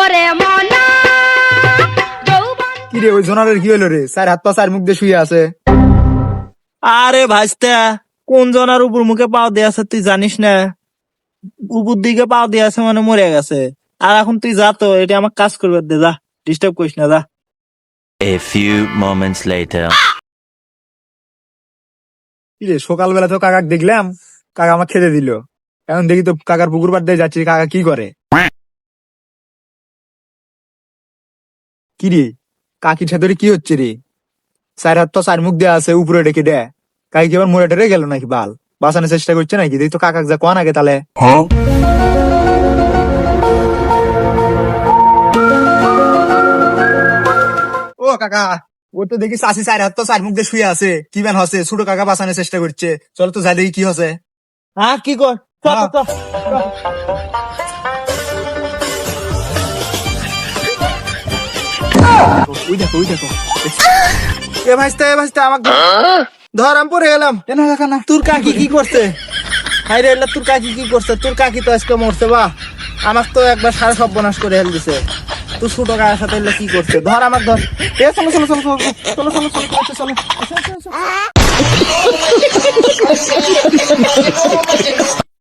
ওরে মনা কি ওই জোনারের কি হলো রে? স্যার হাত পা স্যার মুখ দিয়ে শুয়ে আছে। আরে ভাইস্তা কোন জনার উপর মুখে পাও দিয়ে আছে তুই জানিস না? উপর দিকে পাও দিয়ে আছে মানে মরে গেছে। আর এখন তুই যা তো এটা আমার কাজ করবে দে যা ডিস্টার্ব করিস না যা। A few moments later. কি রে সকালবেলা তো কাকাক দেখলাম কাকা আমার খেতে দিল। এখন দেখি তো কাকার পুকুর পাড় দিয়ে যাচ্ছি কাকা কি করে? কি রে? কাকির সাথে কি হচ্ছে রে? স্যার হাত তো স্যার মুখ দেওয়া আছে উপরে ডেকে দে। কাকি আবার মরে টরে গেল নাকি বাল? বাঁচানোর চেষ্টা করছে নাকি? দেখি তো কাকাক যা কোয়া আগে তাহলে ও কাকা ও তো দেখি চাষি চার হাত তো চার মুখ দিয়ে শুয়ে আছে। কি বেন হসে? ছোট কাকা বাঁচানোর চেষ্টা করছে। চল তো যাই দেখি কি হসে। হ্যাঁ কি কর? ওই দেখো ওই দেখো এ ভাইস্তা এ ভাইস্তা আমাকে ধর। আমি পড়ে গেলাম কেন না তোর কাকি কি করছে হাই রে তোর কাকি কি করছে তোর কাকি তো আজকে মরছে বা আমাকে তো একবার সারা সর্বনাশ করে হেল দিছে তুই ছোট গায়ের সাথে এলে কি করছে ধর আমার ধর এ চলো চলো চলো চলো চলো চলো চলো চলো চলো